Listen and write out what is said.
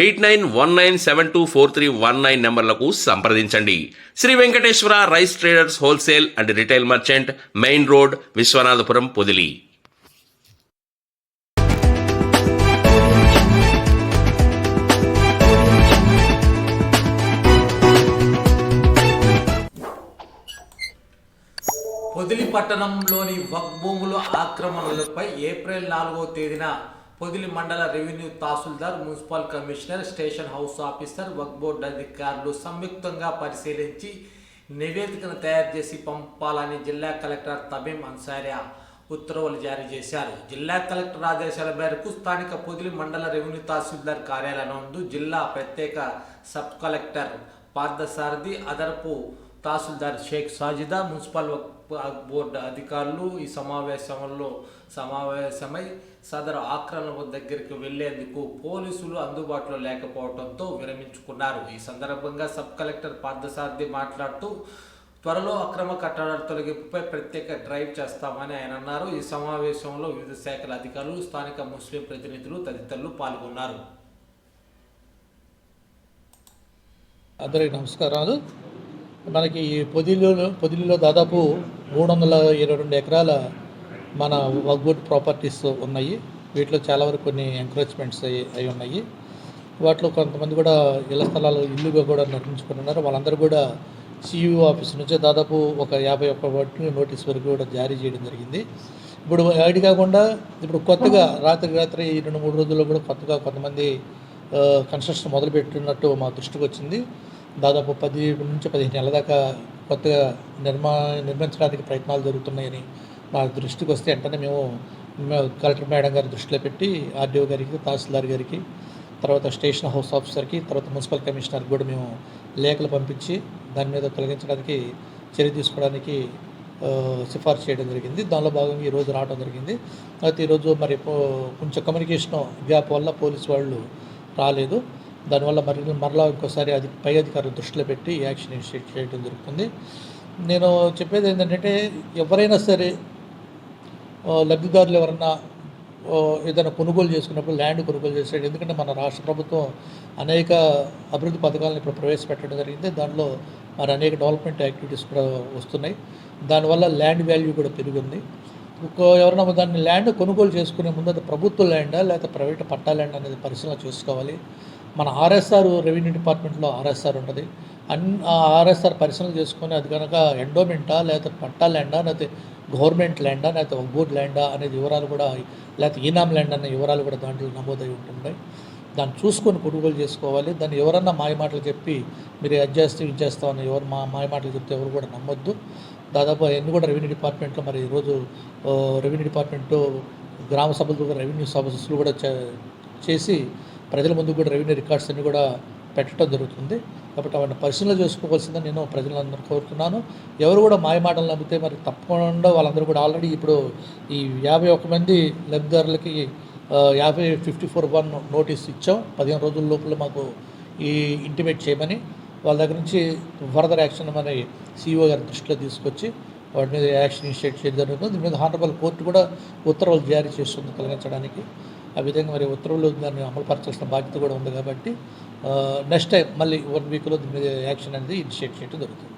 eight nine one nine seven two four three one nine నెంబర్లకు సంప్రదించండి. Sri Venkateswara rice traders wholesale and retail merchant main road Viswanathapuram Podili. Podili పట్టణంలోని వక్ భూముల ఆక్రమణలపై April నాలుగో తేదీన పొదిలి మండల revenue tahsildar municipal commissioner station house officer వక్ board అధికారులు సంయుక్తంగా పరిశీలించి నివేదికను తయారు చేసి పంపాలని జిల్లా కలెక్టర్ తబీం అన్సారియా ఉత్తర్వులు జారీ చేశారు. జిల్లా కలెక్టర్ ఆదేశాల మేరకు స్థానిక పొదిలి మండల రెవెన్యూ తహసీల్దార్ కార్యాలయం నందు జిల్లా ప్రత్యేక సబ్ కలెక్టర్ పార్థసారథి అదనపు తహసీల్దార్ షేక్ సాజిదా మున్సిపల్ బోర్డు అధికారులు ఈ సమావేశంలో సమావేశమై సదరు ఆక్రమణ దగ్గరికి వెళ్ళేందుకు పోలీసులు అందుబాటులో లేకపోవడంతో విరమించుకున్నారు. ఈ సందర్భంగా సబ్ కలెక్టర్ పార్థసారథి మాట్లాడుతూ త్వరలో అక్రమ కట్టడాల తొలగింపుపై ప్రత్యేక డ్రైవ్ చేస్తామని ఆయన అన్నారు. ఈ సమావేశంలో వివిధ శాఖల అధికారులు స్థానిక ముస్లిం ప్రతినిధులు తదితరులు పాల్గొన్నారు. అందరికీ నమస్కారాలు. మనకి ఈ పొదిలిలో పొదిలిలో దాదాపు మూడు వందల ఇరవై రెండు ఎకరాల మన వగ్వుడ్ ప్రాపర్టీస్ ఉన్నాయి. వీటిలో చాలా వరకు కొన్ని ఎంకరేజ్మెంట్స్ అయి అయి ఉన్నాయి. వాటిలో కొంతమంది కూడా ఇళ్ళ స్థలాలు ఇల్లుగా కూడా నిర్మించుకుని ఉన్నారు. వాళ్ళందరూ కూడా సిఇఓ ఆఫీస్ నుంచే దాదాపు ఒక యాభై ఒక్క వాటి నోటీస్ వరకు కూడా జారీ చేయడం జరిగింది. ఇప్పుడు అది కాకుండా ఇప్పుడు కొత్తగా రాత్రి రాత్రి ఈ రెండు మూడు రోజుల్లో కూడా కొత్తగా కొంతమంది కన్స్ట్రక్షన్ మొదలుపెట్టినట్టు మా దృష్టికి వచ్చింది. దాదాపు పది నుంచి పదిహేను నెలల దాకా కొత్తగా నిర్మా నిర్మించడానికి ప్రయత్నాలు జరుగుతున్నాయని మా దృష్టికి వస్తే వెంటనే మేము కలెక్టర్ మేడం గారి దృష్టిలో పెట్టి ఆర్డీఓ గారికి తహసీల్దార్ గారికి తర్వాత స్టేషన్ హౌస్ ఆఫీసర్కి తర్వాత మున్సిపల్ కమిషనర్కి కూడా మేము లేఖలు పంపించి దాని మీద తొలగించడానికి చర్య తీసుకోవడానికి సిఫార్సు చేయడం జరిగింది. దానిలో భాగంగా ఈరోజు రావడం జరిగింది. అయితే ఈరోజు మరి కొంచెం కమ్యూనికేషన్ గ్యాప్ వల్ల పోలీస్ వాళ్ళు రాలేదు. దానివల్ల మరి మరలా ఇంకోసారి అది పై అధికారులు దృష్టిలో పెట్టి యాక్షన్ ఇనిషియేట్ చేయడం జరుగుతుంది. నేను చెప్పేది ఏంటంటే ఎవరైనా సరే లబ్ధిదారులు ఎవరన్నా ఏదైనా కొనుగోలు చేసుకున్నప్పుడు ల్యాండ్ కొనుగోలు చేసాడు ఎందుకంటే మన రాష్ట్ర ప్రభుత్వం అనేక అభివృద్ధి పథకాలను ఇప్పుడు ప్రవేశపెట్టడం జరిగింది. దానిలో మరి అనేక డెవలప్మెంట్ యాక్టివిటీస్ కూడా వస్తున్నాయి. దానివల్ల ల్యాండ్ వాల్యూ కూడా పెరిగింది. ఇంకో ఎవరైనా దాన్ని ల్యాండ్ కొనుగోలు చేసుకునే ముందు అది ప్రభుత్వ ల్యాండా లేకపోతే ప్రైవేట్ పట్టా ల్యాండ్ అనేది పరిశీలన చేసుకోవాలి. మన ఆర్ఎస్ఆర్ రెవెన్యూ డిపార్ట్మెంట్లో ఆర్ఎస్ఆర్ ఉంటుంది. అన్ ఆ ఆర్ఎస్ఆర్ పరిశీలన చేసుకొని అది కనుక ఎండోమెంటా లేకపోతే పట్టా ల్యాండా లేకపోతే గవర్నమెంట్ ల్యాండా లేకపోతే ఒగ్గూరు ల్యాండా అనేది వివరాలు కూడా లేకపోతే ఈనాం ల్యాండ్ అనే వివరాలు కూడా దాంట్లో నమోదై ఉంటున్నాయి దాన్ని చూసుకొని కొనుగోలు చేసుకోవాలి. దాన్ని ఎవరన్నా మాయమాటలు చెప్పి మీరు అది చేస్తే ఇది చేస్తామని ఎవరు మా మాయ మాటలు చెప్తే ఎవరు కూడా నమ్మొద్దు. దాదాపు అవన్నీ కూడా రెవెన్యూ డిపార్ట్మెంట్లో మరి ఈరోజు రెవెన్యూ డిపార్ట్మెంట్ గ్రామ సభలు కూడా రెవెన్యూ సభలు కూడా చే- చేసి ప్రజల ముందు కూడా రెవెన్యూ రికార్డ్స్ అన్ని కూడా పెట్టడం జరుగుతుంది. కాబట్టి అవన్నీ పరిశీలన చేసుకోవాల్సిందని నేను ప్రజలందరూ కోరుతున్నాను. ఎవరు కూడా మాయ మాటలు నమ్మితే మరి తప్పకుండా వాళ్ళందరూ కూడా ఆల్రెడీ ఇప్పుడు ఈ యాభై ఒక్క మంది లబ్ధిదారులకి యాభై ఫిఫ్టీ ఫోర్ వన్ నోటీస్ ఇచ్చాం. పదిహేను రోజుల లోపల మాకు ఈ ఇంటిమేట్ చేయమని వాళ్ళ దగ్గర నుంచి ఫర్దర్ యాక్షన్ మన సీఈఓ గారి దృష్టిలో తీసుకొచ్చి వాటి మీద యాక్షన్ ఇనిషియేట్ చేయడం జరుగుతుంది. దీని మీద హానరబుల్ కోర్టు కూడా ఉత్తర్వులు జారీ చేస్తుంది తొలగించడానికి. ఆ విధంగా మరి ఉత్తర్వులు దాన్ని అమలుపరచాల్సిన బాధ్యత కూడా ఉంది కాబట్టి నెక్స్ట్ టైం మళ్ళీ వన్ వీక్లో యాక్షన్ అనేది ఇనిషియేట్ చేయడం జరుగుతుంది.